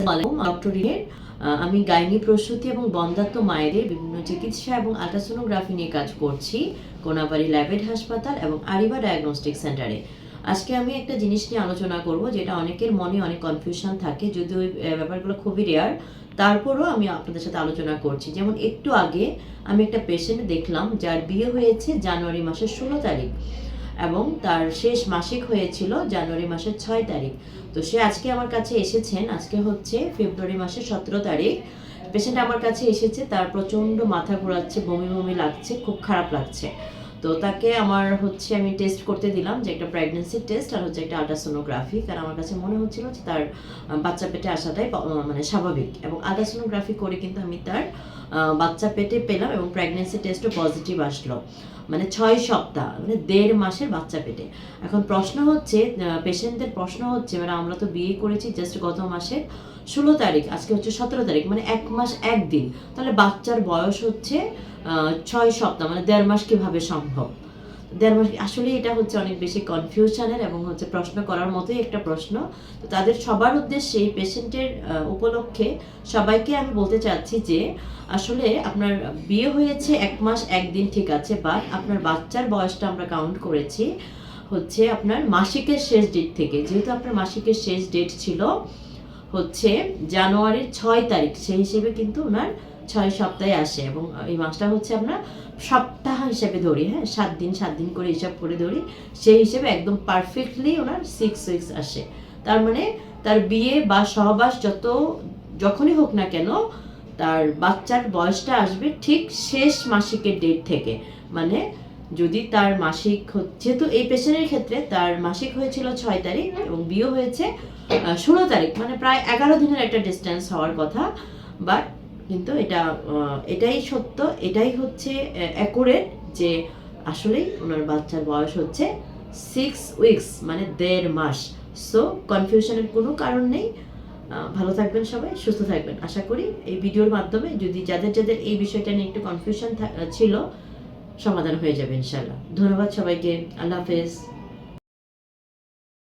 আসসালামু ডক্টর আমি গাইনি প্রসূতি এবং বন্ধাত্ম মায়েদের বিভিন্ন চিকিৎসা এবং আল্ট্রাসোনোগ্রাফি নিয়ে কাজ করছি কোনাবাড়ি ল্যাবেড হাসপাতাল এবং আরিবা ডায়াগনস্টিক সেন্টারে আজকে আমি একটা জিনিস নিয়ে আলোচনা করব যেটা অনেকের মনে অনেক কনফিউশন থাকে, যদিও ব্যাপারগুলো খুবই রেয়ার তারপরও আমি আপনাদের সাথে আলোচনা করছি। যেমন একটু আগে আমি একটা পেশেন্ট দেখলাম যার বিয়ে হয়েছে জানুয়ারি মাসের ষোলো তারিখ। এবং তার শেষ মাসিক হয়েছিল জানুয়ারি মাসের ছয় তারিখ। তো সে আজকে আমার কাছে এসেছেন। আজকে হচ্ছে ফেব্রুয়ারি মাসের সতেরো তারিখ। পেশেন্ট আমার কাছে এসেছে। তার প্রচণ্ড মাথা ঘোরাচ্ছে, বমি বমি লাগছে, খুব খারাপ লাগছে। তো তাকে আমার হচ্ছে আমি টেস্ট করতে দিলাম যে একটা প্রেগনেন্সি টেস্ট আর হচ্ছে একটা আল্ট্রাসোনোগ্রাফি কারণ আমার কাছে মনে হচ্ছিল যে তার বাচ্চা পেটে আসাটাই মানে স্বাভাবিক এবং আল্ট্রাসোনোগ্রাফি করে কিন্তু আমি তার বাচ্চা পেটে পেলাম এবং প্রেগনেন্সি টেস্টও পজিটিভ আসলো। মানে ছয় সপ্তাহ মানে দেড় মাসের বাচ্চা পেটে। এখন প্রশ্ন হচ্ছে পেশেন্টদের প্রশ্ন হচ্ছে মানে আমরা তো বিয়ে করেছি জাস্ট গত মাসের ষোলো তারিখ, আজকে হচ্ছে সতেরো তারিখ মানে এক মাস একদিন তাহলে বাচ্চার বয়স হচ্ছে ছয় সপ্তাহ মানে দেড় মাস কীভাবে সম্ভব? দেড় মাস, আসলে এটা হচ্ছে অনেক বেশি কনফিউশনের এবং হচ্ছে প্রশ্ন করার মতোই একটা প্রশ্ন। তো তাদের সবার উদ্দেশ্যে এই পেশেন্টের উপলক্ষে সবাইকে আমি বলতে চাচ্ছি যে, আসলে আপনার বিয়ে হয়েছে এক মাস একদিন ঠিক আছে বাট আপনার বাচ্চার বয়সটা আমরা কাউন্ট করেছি হচ্ছে আপনার মাসিকের শেষ ডেট থেকে। যেহেতু আপনার মাসিকের শেষ ডেট ছিল হচ্ছে জানুয়ারির ছয় তারিখ, সেই হিসেবে কিন্তু ওনার ছয় সপ্তাহে আসে এবং এই মাসটা হচ্ছে আমরা সপ্তাহ হিসেবে ধরি হ্যাঁ? সাত দিন সাত দিন করে হিসাব করে ধরি। সেই হিসেবে একদম পারফেক্টলি ওনার সিক্স উইকস আসে। তার মানে তার বিয়ে বা সহবাস যত, যখনই হোক না কেন, তার বাচ্চার বয়সটা আসবে ঠিক শেষ মাসিকের ডেট থেকে। মানে যদি তার মাসিক যেহেতু এই পেশেন্টের ক্ষেত্রে তার মাসিক হয়েছিল ছয় তারিখ এবং বিয়ে হয়েছে ষোলো তারিখ মানে প্রায় এগারো দিনের একটা ডিস্টেন্স হওয়ার কথা। বাট কিন্তু এটা এটাই সত্য, এটাই হচ্ছে অ্যাকুরেট যে আসলেই ওনার বাচ্চার বয়স হচ্ছে সিক্স উইকস মানে দেড় মাস। সো কনফিউশনের কোনো কারণ নেই। ভালো থাকবেন সবাই, সুস্থ থাকবেন। আশা করি এই ভিডিওর মাধ্যমে যদি যাদের যাদের এই বিষয়টা নিয়ে একটু কনফিউশন ছিল, সমাধান হয়ে যাবে ইনশাল্লাহ ধন্যবাদ সবাইকে। আল্লাহ হাফেজ।